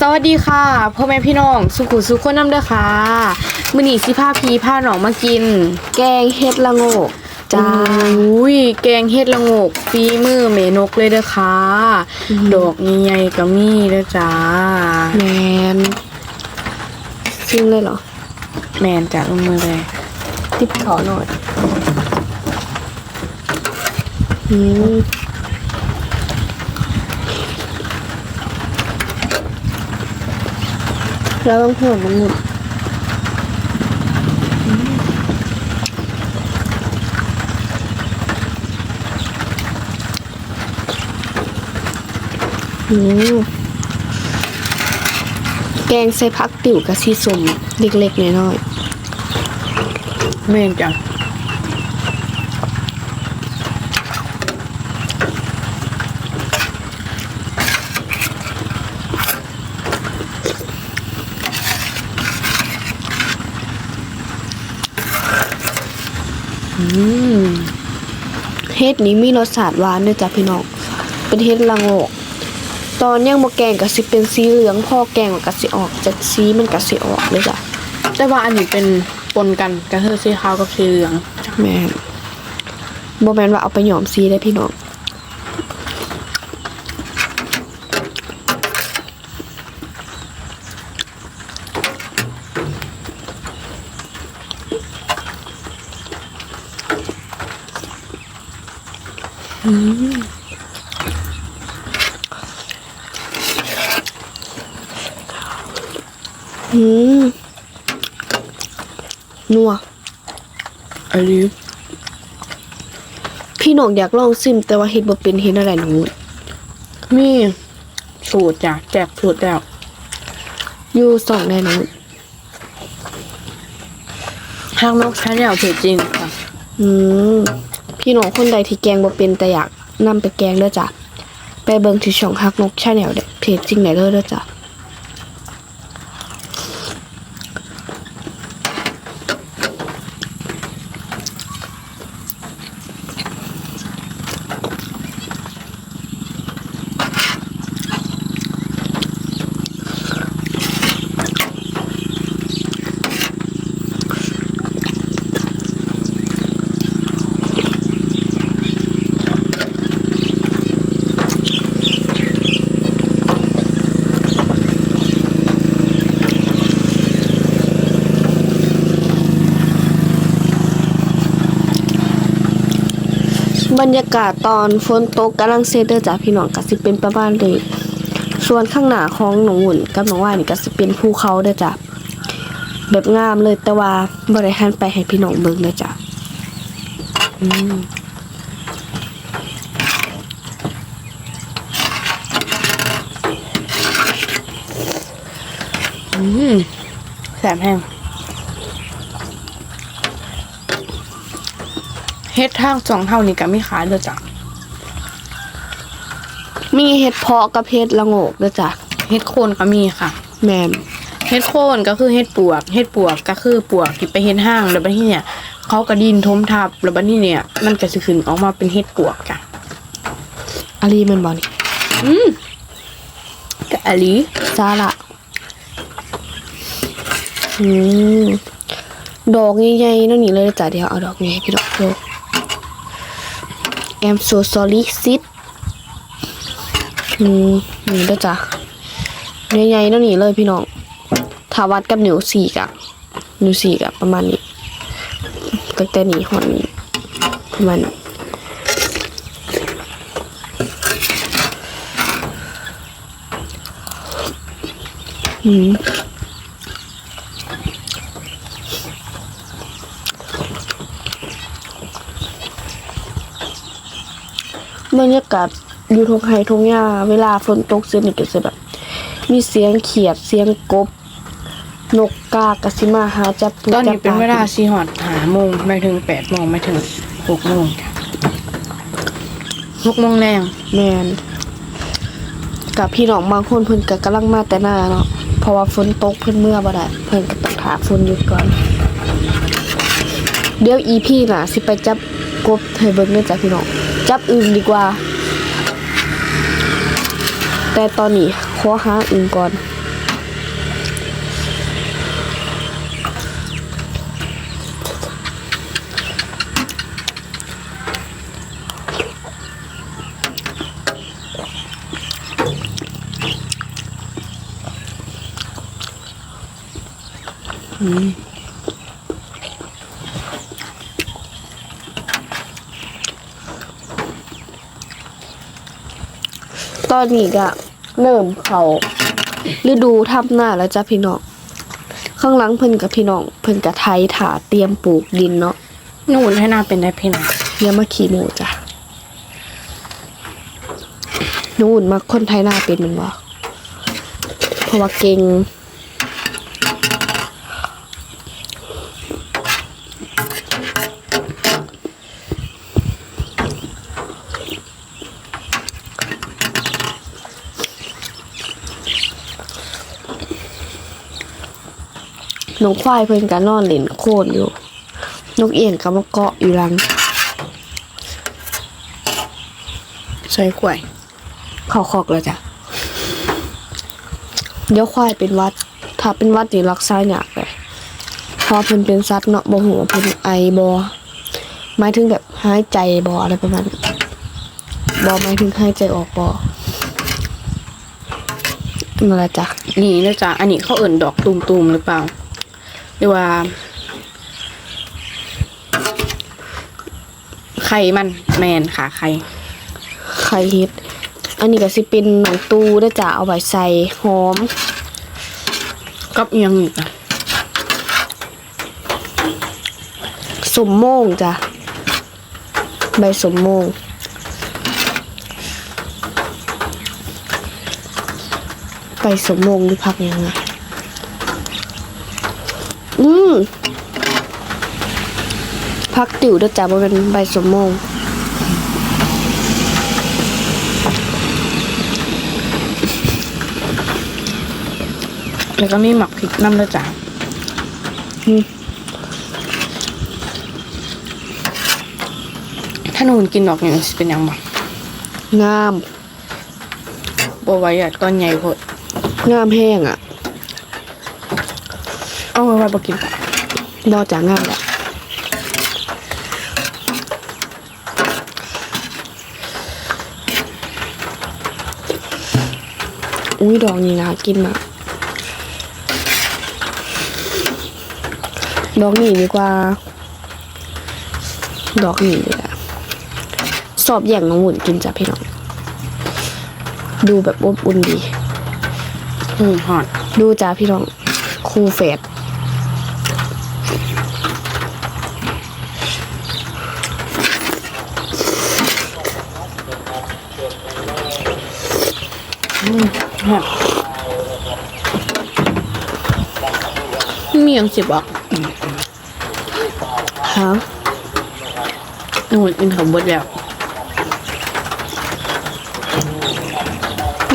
สวัสดีค่ะพ่อแม่พี่น้อง สุขุสุขคนน้ำเด้อค่ะมื้อนี้สิพาพีพาน้องมากิน แกงเห็ดละโงกจ้าอุ้ยแกงเฮ็ดละโงกฝีมือเมนกเลยเด้อค่ะอืมดอกใหญ่ๆก็มีเด้อจ้าแมนชิมเลยเหรอ แม่นจ้ะลงมือเลยติบขอหน่อยอืม เราต้องเพิ่มมันหมดอืมแกงใส่พักติ๋วกับซีสมเล็กๆน้อยๆ แม่นจัง เฮ็ดนี้มีรสชาติหวานด้วยจ้ะพี่น้อง เป็นเฮ็ดละโงกตอนย่างบ่แกงก็สิเป็นสีเหลือง พอแกงมันก็สิออกจากสีมันก็สิออกเลยจ้ะ แต่ว่าอันนี้เป็นปนกันก็คือสีขาวกับสีเหลือง แม่นบ่แม่นว่าเอาไปหยอมสีได้พี่น้อง อืมนัวอันนี้พี่น้องอยากลองซิม แต่ว่าเฮ็ดบ่เป็นเฮ็ดอะไรหนูมีสูตรจ้ะแจกสูตรแล้วอยู่สองแน่นอนห้างนกใช้แนวเพจจริงค่ะอืม พี่น้องคนใดที่แกงบ่เป็นแต่อยากนำไปแกงเด้อจ้ะไปเบิ่งที่ช่องฮักนกชาแนลเด้เพจจริงไหนเด้อเด้อจ้ะ รรยากาศตอนฝนตกกำลังเซเด้อจ้ะพี่น้องก็สิเป็นประมาณนี้ส่วนข้างหน้าของหนองหุ่นกับหนองว่ายนี่ก็สิเป็นภูเขาเด้อจ้ะแบบงามเลยแต่ว่าบ่ได้หันไปให้พี่น้องเบิ่งเด้อจ้ะอืมอืมแสบแห้ง เฮ็ดทางสองเท่านี้ก็ไม่ขายเลยจ้ะมีเห็ดเพาะกับเห็ดละโงกเด้อจ้ะเฮ็ดโคนก็มีค่ะ แม่นเฮ็ดโคนก็คือเฮ็ดปวกเฮ็ดปวกก็คือปวกที่ไปเฮ็ดห้างแล้วบัดนี้เนี่ยเขากระดินทมทับแล้วบัดนี้เนี่ย มันก็สิขึ้นออกมาเป็นเฮ็ดปวกจ้ะอาลีแม่นบ่นี่อืมกะอะลีซาละอืมดอกใหญ่ๆนั่นนี่เลยจ้ะเดี๋ยวเอาดอกนี้ให้พี่ดอกดูแอมโซ ซอลิซิตอืมนี่เด้อจ้ะใหญ่ๆนั่นนี่เลยพี่น้องถ้าวัดกับหนิวสี่กะนิ้วสี่กะประมาณนี้ตั้งแต่นี้หอนนี้ประมาณนี้อืม บรรยากาศอยู่ทงไฮทงหญ้าเวลาฝนตกเสียงนี่ก็จะแบบ มีเสียงเขียดเสียงกบ นกกากะสิมาหาจับปูตอนนี้จับเป็นปเวลาสีหอดหาโมงไม่ถึงแปดโมงไม่ถึงหกโมงจ้ะหกโมงแรงแมนกับพี่น้องบางคนเพิ่นก็กำลังมาแต่หน้าเนาะเพราะว่าฝนตกเพิ่นเมื่อบ่ได้เพิ่นก็ต้องถาฝนหยุดก่อน เดี๋ยวอีพี่น่ะ สิไปจับกบให้เบิ่งเด้อจ้ะพี่น้อง จับอึ่งดีกว่า แต่ตอนนี้ขอหาอึ่งก่อน อืม ตอนนี้ก็เริ่มเขาฤดูทำหน้าแล้วจ้ะพี่น้องข้างหลังเพิ่นกับพี่น้องเพิ่นกับไทยถาเตรียมปลูกดินเนาะนูนให้หน้าเป็นได้พี่น้องเดี๋ยวมาขี่หมูจ้ะนู่นมาคนไทยหน้าเป็นแมันวะเพราะว่าเก่ง นกควายเพิ่นก็นอนเล่นโคลนอยู่ นกเอียงก็มาเกาะอยู่หลังใส่กล้วยเขาคอกแล้วจ้ะเดี๋ยวควายเป็นหวัด ถ้าเป็นหวัดนี่รักษายากเลยเพอเพิ่นเป็นสัตว์เนาะบ่ฮู้ว่าเพิ่นไอบ่หมายถึงแบบหายใจบ่อะไรประมาณนั้นบ่หมายถึงหายใจออกบ่นั่นแหละจ้ะนี่นะจ๊ะอันนี้เขาเอิ่นดอกตูมๆหรือเปล่า หรือว่าไข่มันแมนค่ะไข่ไข่เฮ็ด อันนี้ก็สิเป็นหนังตูเด้อจ้ะเอาไว้ใส่หอมกับเอียงอีกอะสมโมงจ้ะใบสมโมงใบสมโมงหรือพักยังไง อืมพักติ๋วเด้อจ้ะบ่เป็นใบสมโมงแล้วก็มีหมักพริกน้ำนะจ๊ะอืมถ้าหนูกินดอกอย่างนี้สิเป็นหยังบ้างงามบไหว้อะก้อนใหญ่โพดงามแห้งอะ เอาไว้ไว้บ่กินนอกจากงามแล้วอุ้ยดอกนี้นะกินมากดอกนี้ดีกว่า ดอกนี้เลยอะสอบแย่งน้องหุ่นกินจ้ะพี่น้อง ดูแบบอบอุ่นดีอืมหอดดูจ้าพี่น้องครูเฟด หอดมีหยังสิบอกฮะหนูกินข้าวบดแล้ว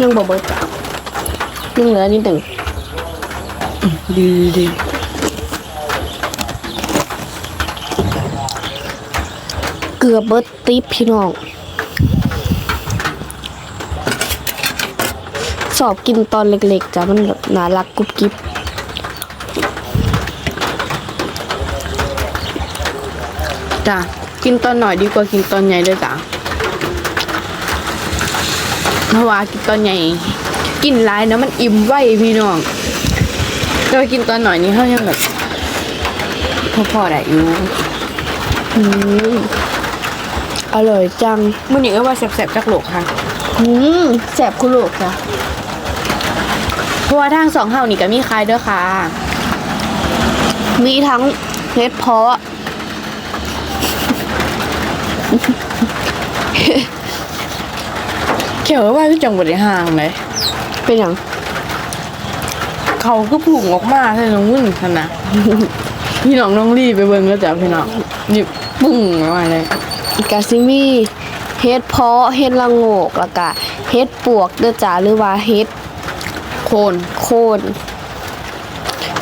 ยังบอกเบิร์จ้ายังเหลือนิดหนึ่งดีดีเกือบเบิร์ตติปพี่น้อง สอบกินตอนเล็กๆจ้ะมันแบบน่ารักกุบกิ๊บจ้ะกินตอนหน่อยดีกว่ากินตอนใหญ่เลยจ้ะเพราะว่ากินตอนใหญ่ กินหลายนะมันอิ่มไวพี่น้องแต่ว่ากินตอนหน่อยนี่เขายังแบบพอๆได้อยู่อืมอร่อยจังมื่อนี้ก็ว่าแซ่บๆจากโหลกค่ะอืมแสบคุโลกจ้ะ เพราะว่าทางสองเฮานี่ก็มีขายเด้อค่ะ มีทั้งเฮ็ดเพาะเขียวว่าพี่จังหวัดได้ห่างเลยเป็นอย่างเขาก็ผุ่งออกมาใช่น้องวุ่นขนาดพี่น้องน้องรีบไปเบิ่งก็จ้ะพี่น้องนี่ปุ้งออกมาเลยกาซิมีเฮ็ดเพาะเฮ็ดละโงกแล้วก็เฮ็ดปวกเด้อจ้าหรือว่าเฮ็ด โคนโคน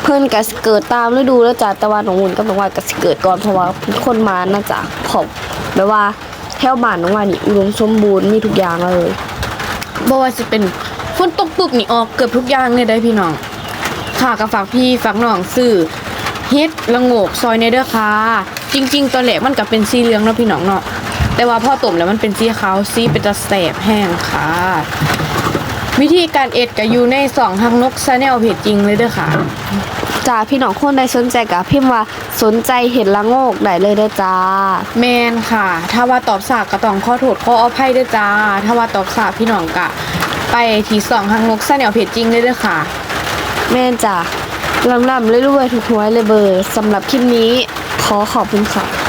เพิ่อนก็สิเกิดตามฤดูแล้วจ้ะแต่ว่าน้องอุ่นก็บอกว่าก็สิเกิดก่อนเพราะว่าเพิ่นคนมาน่าจะผอมแบบว่าแถวบ้านน้องว่านี่อุดมสมบูรณ์มีทุกอย่างเลยบ่ว่าจะเป็นฝนตกปุ๊บนี่ออกเกือบทุกอย่างเลยได้พี่น้อง ค่ะก็ฝากพี่ฝากน้องซื้อเฮ็ดละโงกซอยในเด้อค่ะจริง ๆ ตอนแรกมันก็เป็นสีเหลืองเนาะพี่น้องเนาะแต่ว่าพอต้มแล้วมันเป็นสีขาวสีเป็นตะแสบแห้งค่ะ วิธีการเอ็ดก็อยู่ในสองฮักนกชาแนลเพจจริงเลยเด้อค่ะ จ้าพี่น้องคนใดสนใจกับพิมพ์ว่าสนใจเห็ดละโงกได้เลยเด้อจ้า แมนค่ะ ถ้าว่าตอบสากก็ต้องขอโทษขออภัยด้วยจ้า ถ้าว่าตอบสากพี่น้องกะ ไปที่สองทางนกซะแนวเพจจริงเลยเด้อค่ะ แม่นจ้าลำลำๆเรื่อยๆถูกหวยเลยเบอร์สำหรับคลิปนี้ขอขอบคุณค่ะ